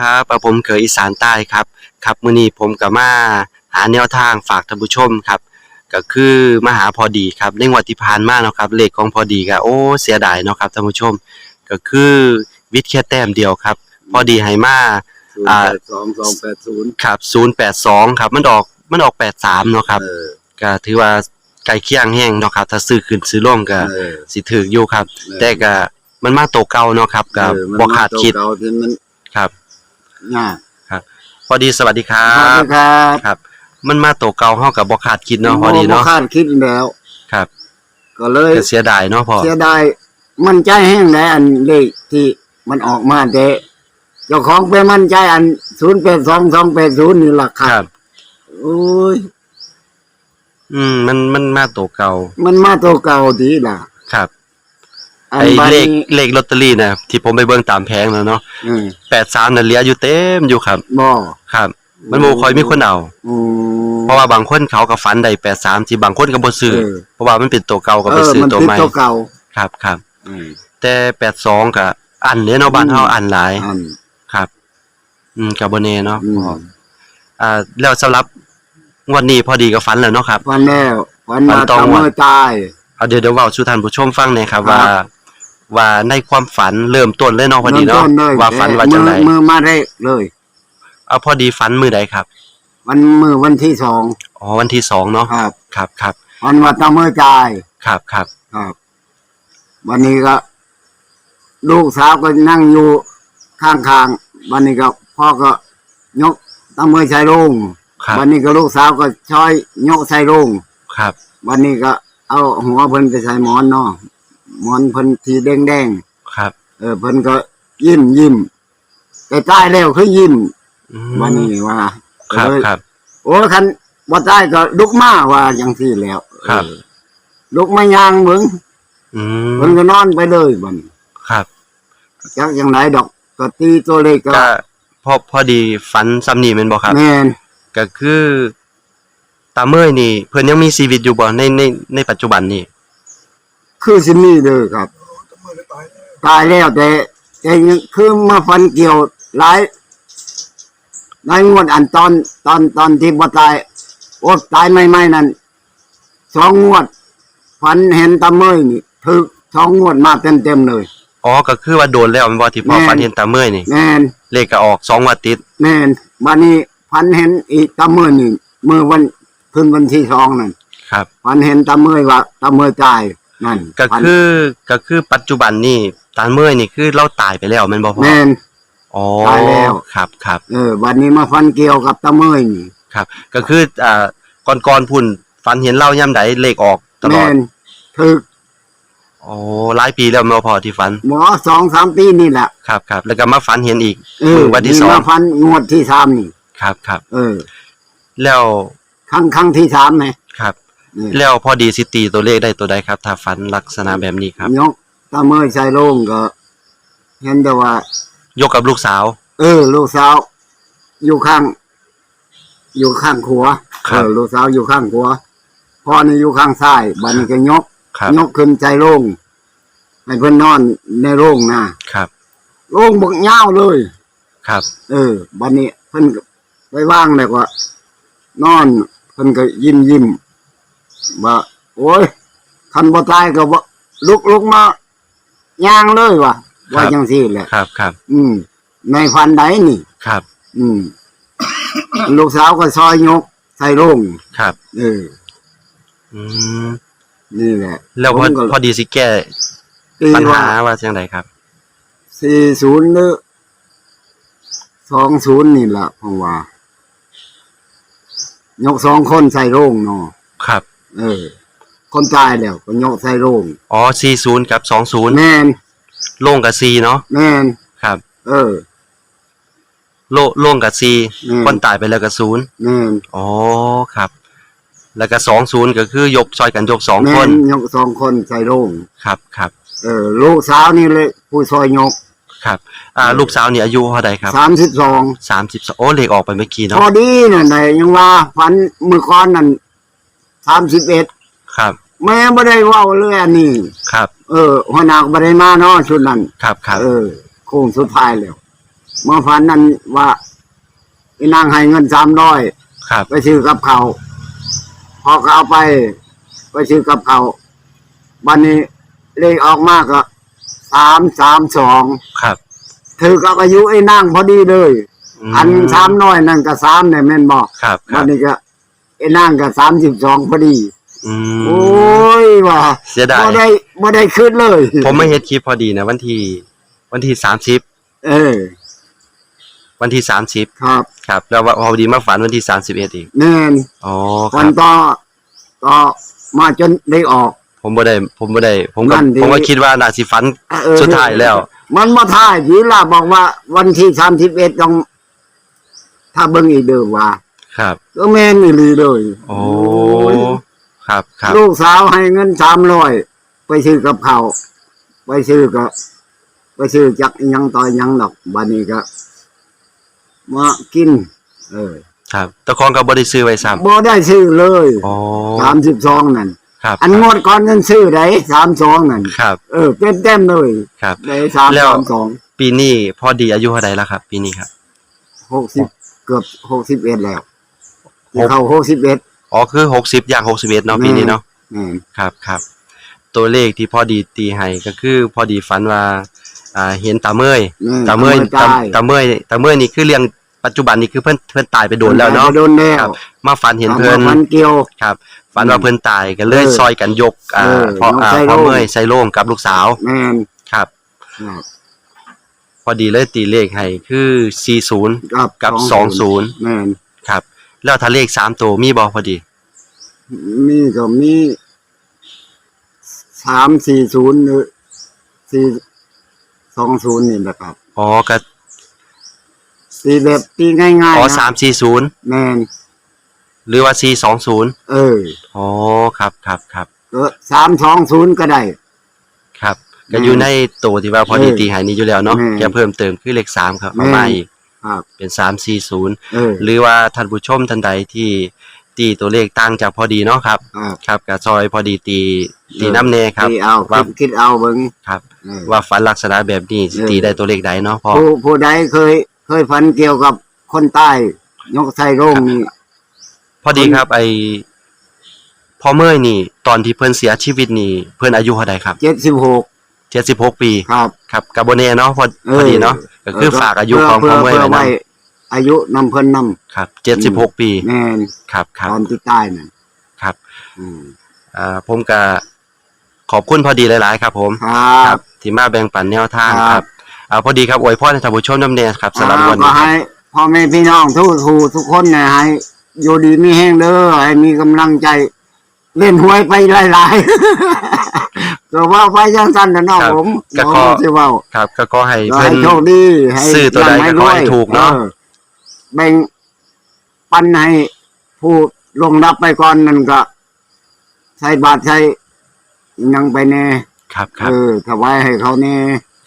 ครับกับผมเขยอีสานใต้ครับครับมื้อนี้ผมก็มาหาแนวทางฝากท่านผู้ชมครับ ก็คือมาหาพอดีครับในงวดที่ผ่านมาเนาะครับเลขของพอดีก็โอ้เสียดายเนาะครับท่านผู้ชม ก็คือวิทย์แค่แต้มเดียวครับ พอดีให้มาอ่าสองสองแปดศูนย์ครับ082ครับมันออกมันออก83เนาะครับเออก็ถือว่าใกล้เคียงแฮงเนาะครับ ถ้าซื้อขึ้นซื้อลงก็เออสิถูกอยู่ครับ แต่ก็มันมาโตวเก่าเนาะครับก็เออมันบ่คาดคิดเก่าที่มันครับ ยากพอดีสวัสดีครัสวัสบดีครับครับ มันมาโตวเก่าเฮากับบ่คาดคิดเนาะพอดีเนาะบ่คาดคิดแล้ว ครับ ก็เลยก็เสียดายเนาะพ่อเสียดายมันใจแห้งแล้วอันเลขที่มันออกมาแต่เจ้าของไปมั่นใจอันศูนย์แปดสองสองแปดศูนย์นี่แหละคครัรับบโอ้ย อืม มันมันมาโตวเก่า มันมาตัวเก่าดีล่ะ ครับอัน ไอ้บัดเลขนี้เลขลอตเตอรี่น่ะที่ผมไปเบิ่งตามแผงแล้วเนาะเออ83น่ะเหลืออยู่เต็มอยู่ครับ บ่ครับ มันบ่ค่อยมีคนเอา อืมเพราะว่าบางคนเขาก็ฝันได้83สิบางคนก็บ่ซื้อเออเพราะว่ามันเป็นตัวเก่าก็เอไปอซื้อมันตัวติดใหม่ตัวเก่าครับครับ อืม แต่82ก็อันเด้เนาะบ้านเฮาอืม อันหลายอันครับ อืมก็บ่แน่เนาะอืมพ่ออ่า แล้วสำหรับงวดนี้พอดีก็ฝันแล้วเนาะครับ วันแล้ววันวันมาต่อตะวันเมื่อตาย เอาเดี๋ยวเดี๋ยวเว้าสู่ท่านผู้ชมฟังหน่อยครับครับ ว่าว่าในความฝันเริ่มต้นเลยเนาะพอดีเนาะริ่มต้เลยว่าฝันว่าจังไดมือมือมาได้เลย เอาพอดีฝันมื้อใดครับ วันมือวันที่สองอ๋อวันที่สองเนาะครับ ครับครับวันมาตะเมื่อตายครับครับครับ วันนี้ก็ ลูกสาวก็นั่งอยู่ข้างๆวันนี้ก็พ่อก็ยกตะเมื่อใส่โรงครับวันนี้ก็ลูกสาวก็ช้อยยกใส่โรงครับ วันนี้ก็เอาหัวเพิ่นไปใส่หมอนเนาะห มอนเพิ่นทีแดงๆครับ เออเพิ่นก็ยิ้มยิ้มแต่ตายแล้วคือยิ้มอืมวันนี้ว่าครับเอ้ยครับ โอ้คันบ่ตายก็ลุกมาว่าจังซี่แล้วครับเออลุกมายางเบิ่งอืเพิ่นมก็นอนไปเลยบัดนี้ครับจักจังไดดอกก็ตีตัวเลขก็ก็พอพอดีฝันซ้ำนี่แม่นบ่ครับแม่นก็คือตาเมยนี่ เพิ่นยังมีชีวิตอยู่บ่ในในในปัจจุบันนี่ คือสิมีเด้อครับ ตายแล้วแต่แต่ยังคือมาฟันเกี่ยวหลายหลายงวดอันตอนตอนตอนที่บ่ตายโอ้ตายใหม่ๆนั่นสองงวดฝันเห็นตาเมยนี่ถึกสองงวดมาเต็มๆเลย อ๋อก็คือว่าโดนแล้วแม่นบ่ที่พ่อแม่นฝันเห็นตาเมยนี่แม่นเลขก็ออกสองงวันติดแม่นบัดนี้ฝันเห็นอีกตาเมยนี่เมื่อวันคืนวันที่สองนั่นครับฝันเห็นตาเมยว่าตาเมยตาย นั่นก็ฝันคือก็คือปัจจุบันนี่ตาเมยนี่คือเราตายไปแล้วแม่นบ่พ่อแม่น อ๋อตายแล้ว ครับครับเออบัดนี้มาฟันเกี่ยวกับตาเมยนี่ครับ ก็คืออ่าก่อนๆพุ่นฝันเห็นเราย่ํใดเลขออกตลอแม่ดนถึกอ๋อหลายปีแล้วแม่นบ่พ่อที่ฝันหมอสองสามปีนี่แหละครับครับแล้วก็มาฝันเห็นอีกเออวันที่นี่สองมาฟันงวดที่สามนี่ ครับครับ เออ แล้วครั้งครั้งที่สามไหมครับนี่ แล้วพอดีสิตีตัวเลขได้ตัวใดครับ ถ้าฝันลักษณะแบบนี้ครับ ยกตาเมยใส่โลงก็เห็นแต่ว่า ยกกับลูกสาว เออ ลูกสาว อยู่ข้าง อยู่ข้างขวาครับเออลูกสาวอยู่ข้างขวาพ่อนี่อยู่ข้างซ้ายบัดนี้ก็ยก ครับยกขึ้นใจโลงให้เพิ่นนอนในโรงนะครับโรงบักยาวเลย ครับเออบัดนี้เพิ่นก็ไปว่างแล้วก็นอนเพิ่นก็ยิ้มยิ้ม ว่าโอ้ยคันบ่ตายก็บ่ลุกลุกมาย่างเลยว่ะว่าจังซี่แหละครับครับอืม ในฟันใดนี่ ครับ อืม ลูกสาวก็ซอยยก ใส่โรงครับ เออ อืมนี่แหละ แล้วพอผมก็ พอดีสิแก้ตีปัญว่าหาว่าจังไดครับ สี่ศูนย์หรือสองศูนย์นี่แหละผมว่า ยกสองคนใส่โรงเนาะครับ เออ คนตายแล้วก็ยกใส่โรงอ๋อ40กับ20แม่นโล่งกับ4เนาะแม่นครับ เออ โลโล่งกับอืม4คนตายไปแล้วก็0แม่นอ๋อครับ แล้วก็20ก็คือยกซอยกันยกสองแม่คนยกสองคนใส่โรงครับครับเออ ลูกสาวนี่เลย ผู้ซอยยกครับ อ่า ลูกสาวนี่อายุเท่าใดครับสามสิบสอง30โอ้เลขออกไปเมื่อกี้พเนาะอดีนั่นไหนยังว่าฝันมือก้อนนั่น สามสิบเอ็ดครับ แม่ไม่ได้เว่าเลยอันนี้ ครับ เออหัวหน้าก็ไม่ได้มาเนาะชุดนั้น ครับครับ เออ โค้งสุดท้ายแล้วมาฝันนั่นว่าไอ้นางให้เงินสามร้อยครับ ไปซื้อกับเขาวพอเขาเอาไป ไปซื้อกับเขาววันนี้เลขออกมากก็สามสามสองครับ ถือกับอายุไอ้นางพอดีเลยมอันสามน้อยนั่นก็สามเนี่ยแม่นบอกครับควัรันบนี้ก็ ไอ้นางก็สามสิบสองพอดี อืม โอ้ยว่าเสียดาย บ่ได้บ่ได้ขึ้นเลย ผมไม่เฮ็ดคลิปพอดีนะวันที่ วันที่สามสิบเออ วันที่สามสิบครับครับ แล้วว่าพอดีมาฝันวันที่สามสิบเอ็ดอีกแน่นอ๋อควัรันบต่อต่อมาจนได้ออก ผมบ่ได้ผมบ่ได้ ผมก็นั่นดิ ผมก็คิดว่าน่าสิฝันเออสุดท้ายแล้ว มันมาท่ายยีล่าบอกว่า วันที่สามสิบเอ็ดต้อง ถ้าเบิ่งอีกเด้อว่า ครับ ก็แม่นอีหลีเลยโอ้ครับครับลูกสาวให้เงินสามร้อยไปซื้อกับเขาวไปซื้อก็ไปซื้อจักอิหยังต่ออิหยังดอกบัดนี้ก็มากิน เออ ครับแตะคองก็บ่ได้ซื้อไว้ซ้ำบ่ได้ซื้อเลยอ๋อสามสิบสองนั่นครับอันงวดก่อนนั้นซื้อได้สามสองนั่นครับเออเต็มเต็มๆเลยครับได้สามแล้วสามสองปีนี้พอดีอายุเท่าใดแล้วครับ ปีนี้ครับหกสิบเกือบหกสิบเอ็ดแล้วหก เข้าหกสิบเอ็ดอ๋อคือ60อย่าง61เนาะปีนี้เนาะอืมครับครับ ตัวเลขที่พอดีตีให้ก็คือพอดีฝันว่า อ่าเห็นตาเมยนี่ตาเมยตาตาตาตาเมยตาเมยนี่คือเรื่องปัจจุบันนี่คือเพิ่นเพิ่นตายไปโดนแล้วเนาะโดนแล้วครับมาฝันเห็นเพิ่นอามาพันเกี่ยวครับ ฝันว่าเพิ่นตายก็เลยเออซอยกันยกอ่าเออพออ่ายกใส่พอโรงเมยใส่โรงกับลูกสาวแมนครับครับพอดีเลยตีเลขให้คือ 40 กับกับ20 แมนครับแล้วถ้าเลข3ตัวมีบ่พอดี มีก็มีสามสี่ศูนย์หรือสี่สองศูนย์นี่แหละครับอ๋อก็ตีแบบตีง่ายๆอ๋อนะ340แมนหรือว่า420เอออ๋อครับครับครับก็สามสองศูนย์ก็ได้ ครับ ก็อืมอยู่ในตัวที่ว่าพอดีเออตีใหายนี้อยู่แล้วเนาะอืมแค่เพิ่มเติมคือเลข3ครับอืมเอามาอีก ครับ เป็น340เออ หรือว่าท่านผู้ชมท่านใดที่ตีตัวเลขต่างจากพอดีเนาะครับ ครับ ครับกับซอยพอดีตีตีน้ำเนครับตีเอาว่า คิดคิดเอาเบิ่งครับ เออ ว่าฝันลักษณะแบบนี้สิเออตีได้ตัวเลขใดเนาะพอผู้ผู้ใดเคย เคยฝันเกี่ยวกับคนใต้ยกไส้โร่งนี่ พอดีครับไอพอเมื่อยนี่ ตอนที่เพิ่นเสียชีวิตนี่ เพิ่นอายุเท่าใดครับ เจ็ดสิบหก 76ปี ครับครับกับโบเน่เนาะพอเออพอดีเนาะก็คือฝากอายุของพเพื่ออเมื่อยเพื่อไว้ไว้นะอายุนำเพิ่นนครับ76ปีำแม่นครับครับตอนที่ใต้น่ะครับอืมอ่าผมก็ขอบคุณพอดีหลาย ๆ ครับ ผมครับที่มาแบ่งปันแนวทางครับครับอ่าพอดีครับอวยพรให้ท่านผู้ชมน้ำเนยครับสำหรับวันก็นี้ครับให้พ่อแม่พี่น้องทุกทูทุกคนเนี่ยให้อยู่ดีมีแห้งเด้อให้มีกำลังใจ เล่นหวยไปหลาย ๆ ก็ว่าไปยังสั้นนะเน้องครับผมก็ผมขอสิเว้าครับ ก็ขอให้ก็เพิ่ให้นโชคดีให้ซื้อตัวใดก็ขอให้ถูกเนาะออแบ่งปันให้ผู้ลงรับไปก่อนนั่นก็ใช้บาทใช้หยังไปแน่ครับครับเออถวายให้เขาแน่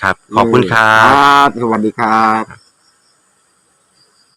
ครับ ขอบคุณครัเอบอครับสวัสดีครับ